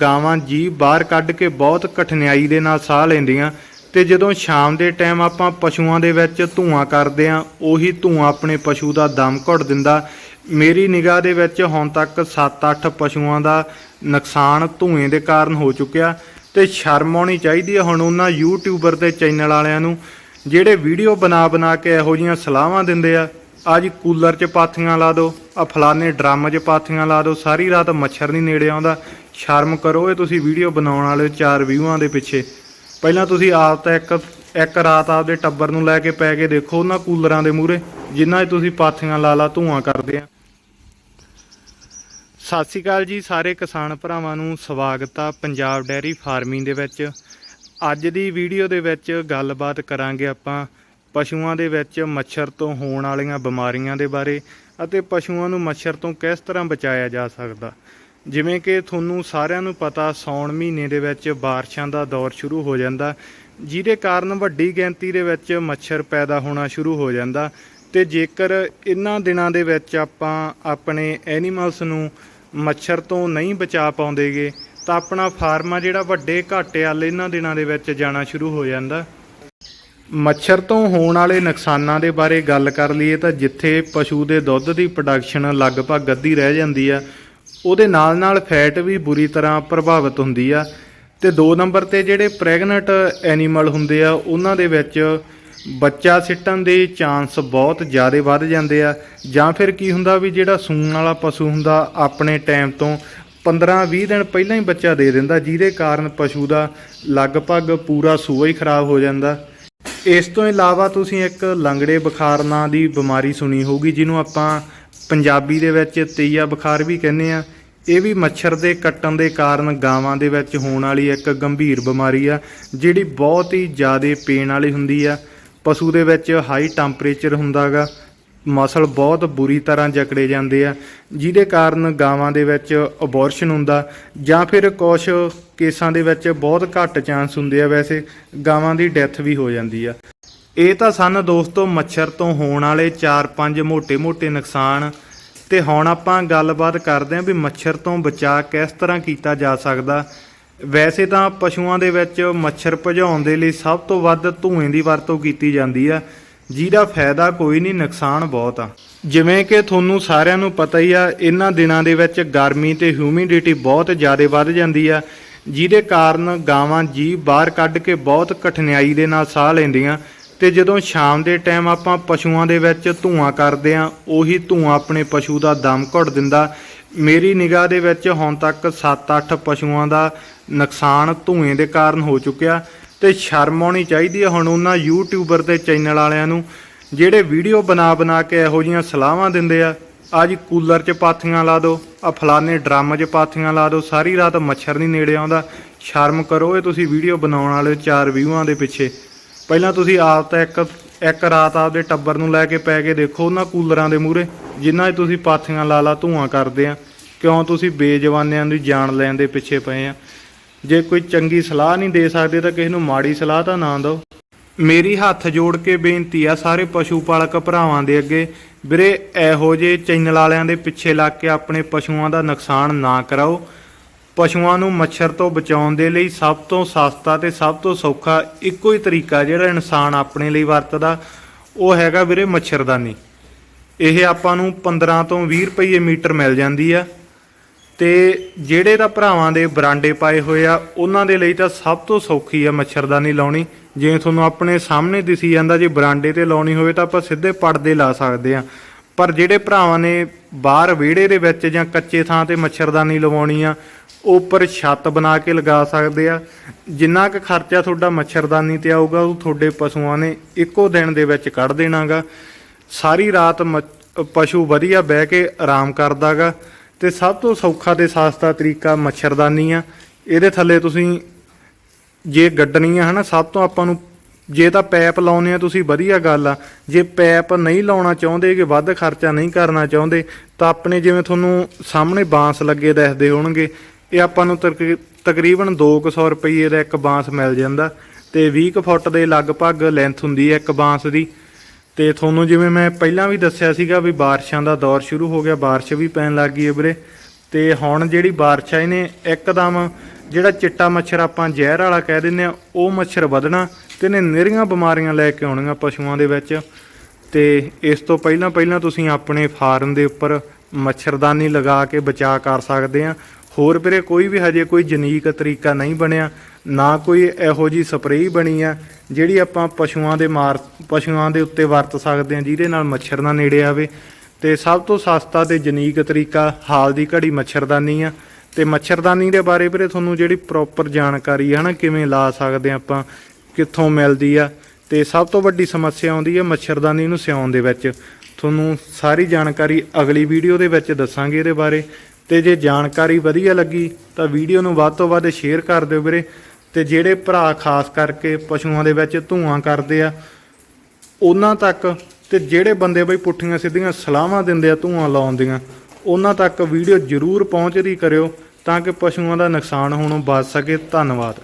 ਗਾਵਾਂ ਜੀ ਬਾਹਰ ਕੱਢ ਕੇ ਬਹੁਤ ਕਠਿਨਾਈ ਦੇ ਨਾਲ ਸਾਹ ਲੈਂਦੀਆਂ ਤੇ ਜਦੋਂ ਸ਼ਾਮ ਦੇ ਟਾਈਮ ਆਪਾਂ ਪਸ਼ੂਆਂ ਦੇ ਵਿੱਚ ਧੂਆਂ ਕਰਦੇ ਆਂ ਉਹੀ ਧੂਆਂ ਆਪਣੇ ਪਸ਼ੂ ਦਾ ਦਮ ਘੁੱਟ ਦਿੰਦਾ। ਮੇਰੀ ਨਿਗਾਹ ਦੇ ਵਿੱਚ ਹੁਣ ਤੱਕ 7-8 ਪਸ਼ੂਆਂ ਦਾ ਨੁਕਸਾਨ ਧੂਏ ਦੇ ਕਾਰਨ ਹੋ ਚੁੱਕਿਆ ਤੇ ਸ਼ਰਮ ਆਉਣੀ ਚਾਹੀਦੀ ਹੈ ਹੁਣ ਉਹਨਾਂ ਯੂਟਿਊਬਰ ਤੇ ਚੈਨਲ ਵਾਲਿਆਂ ਨੂੰ, ਜਿਹੜੇ ਵੀਡੀਓ ਬਣਾ ਬਣਾ ਕੇ ਇਹੋ ਜੀਆਂ ਸਲਾਹਾਂ ਦਿੰਦੇ ਆ। ਅੱਜ ਕੂਲਰ 'ਚ ਪਾਥੀਆਂ ਲਾ ਦਿਓ, ਆ ਫਲਾਣੇ ਡਰਮ 'ਚ ਪਾਥੀਆਂ ਲਾ ਦਿਓ, ਸਾਰੀ ਰਾਤ ਮੱਛਰ ਨਹੀਂ ਨੇੜੇ ਆਉਂਦਾ। ਸ਼ਰਮ ਕਰੋ, ਇਹ ਤੁਸੀਂ ਵੀਡੀਓ ਬਣਾਉਣ ਵਾਲੇ ਚਾਰ ਵਿਊਆਂ ਦੇ ਪਿੱਛੇ। ਪਹਿਲਾਂ ਤੁਸੀਂ ਆਪ ਤਾਂ ਇੱਕ ਇੱਕ ਰਾਤ ਆਪਦੇ ਟੱਬਰ ਨੂੰ ਲੈ ਕੇ ਪੈ ਕੇ ਦੇਖੋ ਉਹਨਾਂ ਕੂਲਰਾਂ ਦੇ ਮੂਹਰੇ ਜਿਨ੍ਹਾਂ 'ਚ ਤੁਸੀਂ ਪਾਥੀਆਂ ਲਾ ਲਾ ਧੂਆਂ ਕਰਦੇ ਆ। ਸਤਿ ਸ਼੍ਰੀ ਅਕਾਲ ਜੀ, ਸਾਰੇ ਕਿਸਾਨ ਭਰਾਵਾਂ ਨੂੰ ਸਵਾਗਤ ਆ ਪੰਜਾਬ ਡੈਰੀ ਫਾਰਮਿੰਗ ਦੇ ਵਿੱਚ। ਅੱਜ ਦੀ ਵੀਡੀਓ ਦੇ ਵਿੱਚ ਗੱਲਬਾਤ ਕਰਾਂਗੇ ਆਪਾਂ ਪਸ਼ੂਆਂ ਦੇ ਵਿੱਚ ਮੱਛਰ ਤੋਂ ਹੋਣ ਵਾਲੀਆਂ ਬਿਮਾਰੀਆਂ ਦੇ ਬਾਰੇ ਅਤੇ ਪਸ਼ੂਆਂ ਨੂੰ ਮੱਛਰ ਤੋਂ ਕਿਸ ਤਰ੍ਹਾਂ ਬਚਾਇਆ ਜਾ ਸਕਦਾ? ਜਿਵੇਂ ਕਿ ਤੁਹਾਨੂੰ ਸਾਰਿਆਂ ਨੂੰ ਪਤਾ ਸੌਣ ਮਹੀਨੇ ਦੇ ਵਿੱਚ ਬਾਰਿਸ਼ਾਂ ਦਾ ਦੌਰ ਸ਼ੁਰੂ ਹੋ ਜਾਂਦਾ, ਜਿਹਦੇ ਕਾਰਨ ਵੱਡੀ ਗਿਣਤੀ ਦੇ ਵਿੱਚ ਮੱਛਰ ਪੈਦਾ ਹੋਣਾ ਸ਼ੁਰੂ ਹੋ ਜਾਂਦਾ ਤੇ ਜੇਕਰ ਇਹਨਾਂ ਦਿਨਾਂ ਦੇ ਵਿੱਚ ਆਪਾਂ ਆਪਣੇ ਐਨੀਮਲਸ ਨੂੰ ਮੱਛਰ ਤੋਂ ਨਹੀਂ ਬਚਾ ਪਾਉਂਦੇਗੇ, ਤਾਂ ਆਪਣਾ ਫਾਰਮ ਆ ਜਿਹੜਾ ਵੱਡੇ ਘਾਟੇ ਵਾਲੇ ਇਹਨਾਂ ਦਿਨਾਂ ਦੇ ਵਿੱਚ ਜਾਣਾ ਸ਼ੁਰੂ ਹੋ ਜਾਂਦਾ। ਮੱਛਰ ਤੋਂ ਹੋਣ ਵਾਲੇ ਨੁਕਸਾਨਾਂ ਦੇ ਬਾਰੇ ਗੱਲ ਕਰ ਲਈਏ ਤਾਂ ਜਿੱਥੇ ਪਸ਼ੂ ਦੇ ਦੁੱਧ ਦੀ ਪ੍ਰੋਡਕਸ਼ਨ ਲਗਭਗ ਅੱਧੀ ਰਹਿ ਜਾਂਦੀ ਆ, ਉਹਦੇ ਨਾਲ ਨਾਲ ਫੈਟ ਵੀ ਬੁਰੀ ਤਰ੍ਹਾਂ ਪ੍ਰਭਾਵਿਤ ਹੁੰਦੀ ਆ। ਤੇ 2 ਨੰਬਰ ਤੇ ਜਿਹੜੇ ਪ੍ਰੈਗਨੈਂਟ ਐਨੀਮਲ ਹੁੰਦੇ ਆ, ਉਹਨਾਂ ਦੇ ਵਿੱਚ ਬੱਚਾ ਸਿੱਟਣ ਦੇ ਚਾਂਸ ਬਹੁਤ ਜ਼ਿਆਦਾ ਵੱਧ ਜਾਂਦੇ ਆ। ਜਾਂ ਫਿਰ ਕੀ ਹੁੰਦਾ ਵੀ ਜਿਹੜਾ ਸੂਣ ਵਾਲਾ ਪਸ਼ੂ ਹੁੰਦਾ, ਆਪਣੇ ਟਾਈਮ ਤੋਂ 15-20 ਦਿਨ ਪਹਿਲਾਂ ਹੀ ਬੱਚਾ ਦੇ ਦਿੰਦਾ, ਜਿਹਦੇ ਕਾਰਨ ਪਸ਼ੂ ਦਾ ਲਗਭਗ ਪੂਰਾ ਸੂਆ ਹੀ ਖਰਾਬ ਹੋ ਜਾਂਦਾ। ਇਸ ਤੋਂ ਇਲਾਵਾ ਤੁਸੀਂ ਇੱਕ ਲੰਗੜੇ ਬੁਖਾਰ ਨਾਂ ਦੀ ਬਿਮਾਰੀ ਸੁਣੀ ਹੋਊਗੀ, ਜਿਹਨੂੰ ਆਪਾਂ ਪੰਜਾਬੀ ਦੇ ਵਿੱਚ ਤੀਆ ਬੁਖਾਰ ਵੀ ਕਹਿੰਦੇ ਆ। ਇਹ ਵੀ ਮੱਛਰ ਦੇ ਕੱਟਣ ਦੇ ਕਾਰਨ ਗਾਵਾਂ ਦੇ ਵਿੱਚ ਹੋਣ ਵਾਲੀ ਇੱਕ ਗੰਭੀਰ ਬਿਮਾਰੀ ਆ, ਜਿਹੜੀ ਬਹੁਤ ਹੀ ਜ਼ਿਆਦਾ ਪੇਨ ਵਾਲੀ ਹੁੰਦੀ ਆ। ਪਸ਼ੂ ਦੇ ਵਿੱਚ ਹਾਈ ਟੈਂਪਰੇਚਰ ਹੁੰਦਾਗਾ। ਮਸਲ ਬਹੁਤ ਬੁਰੀ ਤਰ੍ਹਾਂ ਜਕੜੇ ਜਾਂਦੇ ਆ, ਜਿਹਦੇ ਕਾਰਨ ਗਾਵਾਂ ਦੇ ਵਿੱਚ ਅਬੋਰਸ਼ਨ ਹੁੰਦਾ, ਜਾਂ ਫਿਰ ਕੁਝ ਕੇਸਾਂ ਦੇ ਵਿੱਚ ਬਹੁਤ ਘੱਟ ਚਾਂਸ ਹੁੰਦੇ ਆ ਵੈਸੇ, ਗਾਵਾਂ ਦੀ ਡੈਥ ਵੀ ਹੋ ਜਾਂਦੀ ਆ। ਇਹ ਤਾਂ ਸਨ ਦੋਸਤੋ ਮੱਛਰ ਤੋਂ ਹੋਣ ਵਾਲੇ 4-5 ਮੋٹے-ਮੋٹے ਨੁਕਸਾਨ, ਤੇ ਹੁਣ ਆਪਾਂ ਗੱਲਬਾਤ ਕਰਦੇ ਆਂ ਵੀ ਮੱਛਰ ਤੋਂ ਬਚਾਅ ਕਿਸ ਤਰ੍ਹਾਂ ਕੀਤਾ ਜਾ ਸਕਦਾ। ਵੈਸੇ ਤਾਂ ਪਸ਼ੂਆਂ ਦੇ ਵਿੱਚ ਮੱਛਰ ਭਜਾਉਣ ਦੇ ਲਈ ਸਭ ਤੋਂ ਵੱਧ ਧੂਏ ਦੀ ਵਰਤੋਂ ਕੀਤੀ ਜਾਂਦੀ ਆ। ਜਿਹਦਾ ਫਾਇਦਾ ਕੋਈ ਨਹੀਂ, ਨੁਕਸਾਨ ਬਹੁਤ ਆ। ਜਿਵੇਂ ਕਿ ਤੁਹਾਨੂੰ ਸਾਰਿਆਂ ਨੂੰ ਪਤਾ ਹੀ ਆ, ਇਹਨਾਂ ਦਿਨਾਂ ਦੇ ਵਿੱਚ ਗਰਮੀ ਤੇ ਹਿਊਮਿਡਿਟੀ ਬਹੁਤ ਜ਼ਿਆਦਾ ਵੱਧ ਜਾਂਦੀ ਆ, ਜਿਹਦੇ ਕਾਰਨ ਗਾਵਾਂ ਜੀ ਬਾਹਰ ਕੱਢ ਕੇ ਬਹੁਤ ਕਠਿਨਾਈ ਦੇ ਨਾਲ ਸਾਹ ਲੈਂਦੀਆਂ ਤੇ ਜਦੋਂ ਸ਼ਾਮ ਦੇ ਟਾਈਮ ਆਪਾਂ ਪਸ਼ੂਆਂ ਦੇ ਵਿੱਚ ਧੂਆਂ ਕਰਦੇ ਆਂ, ਉਹੀ ਧੂਆਂ ਆਪਣੇ ਪਸ਼ੂ ਦਾ ਦਮ ਘੁੱਟ ਦਿੰਦਾ। ਮੇਰੀ ਨਿਗਾਹ ਦੇ ਵਿੱਚ ਹੁਣ ਤੱਕ 7-8 ਪਸ਼ੂਆਂ ਦਾ ਨੁਕਸਾਨ ਧੂਏ ਦੇ ਕਾਰਨ ਹੋ ਚੁੱਕਿਆ। ਤੇ ਸ਼ਰਮ ਆਉਣੀ ਚਾਹੀਦੀ ਹੈ। ਹੁਣ ਉਹਨਾਂ ਯੂਟਿਊਬਰ ਤੇ ਚੈਨਲ ਵਾਲਿਆਂ ਨੂੰ ਜਿਹੜੇ ਵੀਡੀਓ ਬਣਾ ਬਣਾ ਕੇ ਇਹੋ ਜੀਆਂ ਸਲਾਹਾਂ ਦਿੰਦੇ ਆ, ਅੱਜ ਕੂਲਰ 'ਚ ਪਾਥੀਆਂ ਲਾ ਦਿਓ ਆ ਫਲਾਣੇ ਡਰਮ 'ਚ ਪਾਥੀਆਂ ਲਾ ਦਿਓ, ਸਾਰੀ ਰਾਤ ਮੱਛਰ ਨਹੀਂ ਨੇੜੇ ਆਉਂਦਾ। ਸ਼ਰਮ ਕਰੋ, ਇਹ ਤੁਸੀਂ ਵੀਡੀਓ ਬਣਾਉਣ ਵਾਲੇ ਚਾਰ ਵਿਊਆਂ ਦੇ ਪਿੱਛੇ। ਪਹਿਲਾਂ ਤੁਸੀਂ ਆਪ ਤਾਂ ਇੱਕ ਇੱਕ ਰਾਤ ਆਪਦੇ ਟੱਬਰ ਨੂੰ ਲੈ ਕੇ ਪੈ ਕੇ ਦੇਖੋ ਉਹਨਾਂ ਕੂਲਰਾਂ ਦੇ ਮੂਹਰੇ ਜਿਨ੍ਹਾਂ 'ਚ ਤੁਸੀਂ ਪਾਥੀਆਂ ਲਾ ਲਾ ਧੂਆਂ ਕਰਦੇ ਆ। ਕਿਉਂ? ਤੁਸੀਂ ਬੇਜਵਾਨਿਆਂ ਦੀ ਜਾਨ ਲੈਣ ਦੇ ਪਿੱਛੇ ਪਏ ਆ। ਜੇ ਕੋਈ ਚੰਗੀ ਸਲਾਹ ਨਹੀਂ ਦੇ ਸਕਦੇ ਤਾਂ ਕਿਸੇ ਨੂੰ ਮਾੜੀ ਸਲਾਹ ਤਾਂ ਨਾ ਦਿਓ। ਮੇਰੀ ਹੱਥ ਜੋੜ ਕੇ ਬੇਨਤੀ ਆ ਸਾਰੇ ਪਸ਼ੂ ਪਾਲਕ ਭਰਾਵਾਂ ਦੇ ਅੱਗੇ, ਵੀਰੇ ਇਹੋ ਜਿਹੇ ਚੈਨਲ ਵਾਲਿਆਂ ਦੇ ਪਿੱਛੇ ਲੱਗ ਕੇ ਆਪਣੇ ਪਸ਼ੂਆਂ ਦਾ ਨੁਕਸਾਨ ਨਾ ਕਰਾਓ। ਪਸ਼ੂਆਂ ਨੂੰ ਮੱਛਰ ਤੋਂ ਬਚਾਉਣ ਦੇ ਲਈ ਸਭ ਤੋਂ ਸਸਤਾ ਤੇ ਸਭ ਤੋਂ ਸੌਖਾ ਇੱਕੋ ਹੀ ਤਰੀਕਾ ਜਿਹੜਾ ਇਨਸਾਨ ਆਪਣੇ ਲਈ ਵਰਤਦਾ, ਉਹ ਹੈਗਾ ਵੀਰੇ ਮੱਛਰਦਾਨੀ। ਇਹ ਆਪਾਂ ਨੂੰ 15 ਤੋਂ 20 ਰੁਪਏ ਮੀਟਰ ਮਿਲ ਜਾਂਦੀ ਆ। ਤੇ ਜਿਹੜੇ ਤਾਂ ਭਰਾਵਾਂ ਦੇ ਬਰਾਂਡੇ ਪਾਏ ਹੋਏ ਆ, ਉਹਨਾਂ ਦੇ ਲਈ ਤਾਂ ਸਭ ਤੋਂ ਸੌਖੀ ਆ ਮੱਛਰਦਾਨੀ ਲਾਉਣੀ। ਜੇ ਤੁਹਾਨੂੰ ਆਪਣੇ ਸਾਹਮਣੇ ਦਿਸੀ ਜਾਂਦਾ ਜੇ ਬਰਾਂਡੇ ਤੇ ਲਾਉਣੀ ਹੋਵੇ ਤਾਂ ਆਪਾਂ ਸਿੱਧੇ ਪਰਦੇ ਲਾ ਸਕਦੇ ਆ। ਪਰ ਜਿਹੜੇ ਭਰਾਵਾਂ ਨੇ ਬਾਹਰ ਵਿਹੜੇ ਦੇ ਵਿੱਚ ਜਾਂ ਕੱਚੇ ਥਾਂ ਤੇ ਮੱਛਰਦਾਨੀ ਲਵਾਉਣੀ ਆ ਉਹ ਉੱਪਰ ਛੱਤ ਬਣਾ ਕੇ ਲਗਾ ਸਕਦੇ ਆ। ਜਿੰਨਾ ਕੁ ਖਰਚਾ ਤੁਹਾਡਾ ਮੱਛਰਦਾਨੀ ਤੇ ਆਊਗਾ, ਉਹ ਤੁਹਾਡੇ ਪਸ਼ੂਆਂ ਨੇ ਇੱਕੋ ਦਿਨ ਦੇ ਵਿੱਚ ਕੱਢ ਦੇਣਾਗਾ। ਸਾਰੀ ਰਾਤ ਮੱਛ- ਪਸ਼ੂ ਵਧੀਆ ਬਹਿ ਕੇ ਆਰਾਮ ਕਰਦਾਗਾ। ਤੇ ਸਭ ਤੋਂ ਸੌਖਾ ਤੇ ਸਸਤਾ ਤਰੀਕਾ ਮੱਛਰਦਾਨੀ ਆ। ਇਹਦੇ ਥੱਲੇ ਤੁਸੀਂ ਜੇ ਗੱਡਣੀ ਆ ਹਨਾ, ਸਭ ਤੋਂ ਆਪਾਂ ਨੂੰ ਜੇ ਤਾਂ ਪੈਪ ਲਾਉਨੇ ਆ, ਤੁਸੀਂ ਵਧੀਆ ਗੱਲ ਆ। ਜੇ ਪੈਪ ਨਹੀਂ ਲਾਉਣਾ ਚਾਹੁੰਦੇ ਕਿ ਵੱਧ ਖਰਚਾ ਨਹੀਂ ਕਰਨਾ ਚਾਹੁੰਦੇ, ਤਾਂ ਆਪਣੇ ਜਿਵੇਂ ਤੁਹਾਨੂੰ ਸਾਹਮਣੇ ਬਾਂਸ ਲੱਗੇ ਦਿਖਦੇ ਹੋਣਗੇ। ਇਹ ਆਪਾਂ ਨੂੰ ਤਕਰੀ- ਤਕਰੀਬਨ 200 ਰੁਪਏ ਦਾ ਇੱਕ ਬਾਂਸ ਮਿਲ ਜਾਂਦਾ। ਤੇ 20 ਕੁ ਫੁੱਟ ਦੇ ਲਗਭਗ ਲੈਂਥ ਹੁੰਦੀ ਹੈ ਇੱਕ ਬਾਂਸ ਦੀ। ਤੇ ਤੁਹਾਨੂੰ ਜਿਵੇਂ ਮੈਂ ਪਹਿਲਾਂ ਵੀ ਦੱਸਿਆ ਸੀਗਾ ਵੀ ਬਾਰਿਸ਼ਾਂ ਦਾ ਦੌਰ ਸ਼ੁਰੂ ਹੋ ਗਿਆ, ਬਾਰਿਸ਼ ਵੀ ਪੈਣ ਲੱਗ ਗਈ ਹੈ ਵੀਰੇ। ਤੇ ਹੁਣ ਜਿਹੜੀ ਬਾਰਿਸ਼ ਆਈ ਨੇ ਇੱਕਦਮ ਜਿਹੜਾ ਚਿੱਟਾ ਮੱਛਰ ਆਪਾਂ ਜ਼ਹਿਰ ਵਾਲਾ ਕਹਿ ਦਿੰਦੇ ਆ, ਉਹ ਮੱਛਰ ਵਧਣਾ ਤੇ ਨੇ ਨਿਰੀਆਂ ਬਿਮਾਰੀਆਂ ਲੈ ਕੇ ਆਉਣੀਆਂ ਪਸ਼ੂਆਂ ਦੇ ਵਿੱਚ। ਤੇ ਇਸ ਤੋਂ ਪਹਿਲਾਂ ਪਹਿਲਾਂ ਤੁਸੀਂ ਆਪਣੇ ਫਾਰਮ ਦੇ ਉੱਪਰ ਮੱਛਰਦਾਨੀ ਲਗਾ ਕੇ ਬਚਾਅ ਕਰ ਸਕਦੇ ਆ। ਹੋਰ ਵੀਰੇ ਕੋਈ ਵੀ ਹਜੇ ਕੋਈ ਜਨੀਕ ਤਰੀਕਾ ਨਹੀਂ ਬਣਿਆ, ਨਾ ਕੋਈ ਇਹੋ ਜੀ ਸਪਰੇਅ ਬਣੀ ਆ। ਜਿਹੜੀ ਆਪਾਂ ਪਸ਼ੂਆਂ ਦੇ ਮਾਰ, ਪਸ਼ੂਆਂ ਦੇ ਉੱਤੇ ਵਰਤ ਸਕਦੇ ਹਾਂ, ਜਿਹਦੇ ਨਾਲ ਮੱਛਰ ਨਾ ਨੇੜੇ ਆਵੇ। ਤੇ ਸਭ ਤੋਂ ਸਸਤਾ ਤੇ ਜਨੀਕ ਤਰੀਕਾ ਹਾਲ ਦੀ ਘੜੀ ਮੱਛਰਦਾਨੀ ਆ। ਤੇ ਮੱਛਰਦਾਨੀ ਦੇ ਬਾਰੇ ਵੀਰੇ ਤੁਹਾਨੂੰ ਜਿਹੜੀ ਪ੍ਰੋਪਰ ਜਾਣਕਾਰੀ ਹੈ ਨਾ ਕਿਵੇਂ ਲਾ ਸਕਦੇ ਆ ਆਪਾਂ, ਕਿੱਥੋਂ ਮਿਲਦੀ ਆ। ਤੇ ਸਭ ਤੋਂ ਵੱਡੀ ਸਮੱਸਿਆ ਆਉਂਦੀ ਹੈ ਮੱਛਰਦਾਨੀ ਨੂੰ ਸਿਉਣ ਦੇ ਵਿੱਚ। ਤੁਹਾਨੂੰ ਸਾਰੀ ਜਾਣਕਾਰੀ ਅਗਲੀ ਵੀਡੀਓ ਦੇ ਵਿੱਚ ਦੱਸਾਂਗੇ ਇਹਦੇ ਬਾਰੇ। ਤੇ ਜੇ ਜਾਣਕਾਰੀ ਵਧੀਆ ਲੱਗੀ ਤਾਂ ਵੀਡੀਓ ਨੂੰ ਵੱਧ ਤੋਂ ਵੱਧ ਸ਼ੇਅਰ ਕਰ ਦਿਓ ਵੀਰੇ। ਤੇ ਜਿਹੜੇ ਭਰਾ ਖਾਸ ਕਰਕੇ ਪਸ਼ੂਆਂ ਦੇ ਵਿੱਚ ਧੂਆਂ ਕਰਦੇ ਆ, ਉਹਨਾਂ ਤੱਕ ਤੇ ਜਿਹੜੇ ਬੰਦੇ ਬਈ ਪੁੱਠੀਆਂ ਸਿੱਧੀਆਂ ਸਲਾਹਾਂ ਦਿੰਦੇ ਆ ਧੂਆਂ ਲਾਉਣ ਦੀਆਂ, ਉਹਨਾਂ ਤੱਕ ਵੀਡੀਓ ਜ਼ਰੂਰ ਪਹੁੰਚਦੀ ਕਰਿਓ ਤਾਂ ਕਿ ਪਸ਼ੂਆਂ ਦਾ ਨੁਕਸਾਨ ਹੋਣੋਂ ਬਚ ਸਕੇ। ਧੰਨਵਾਦ।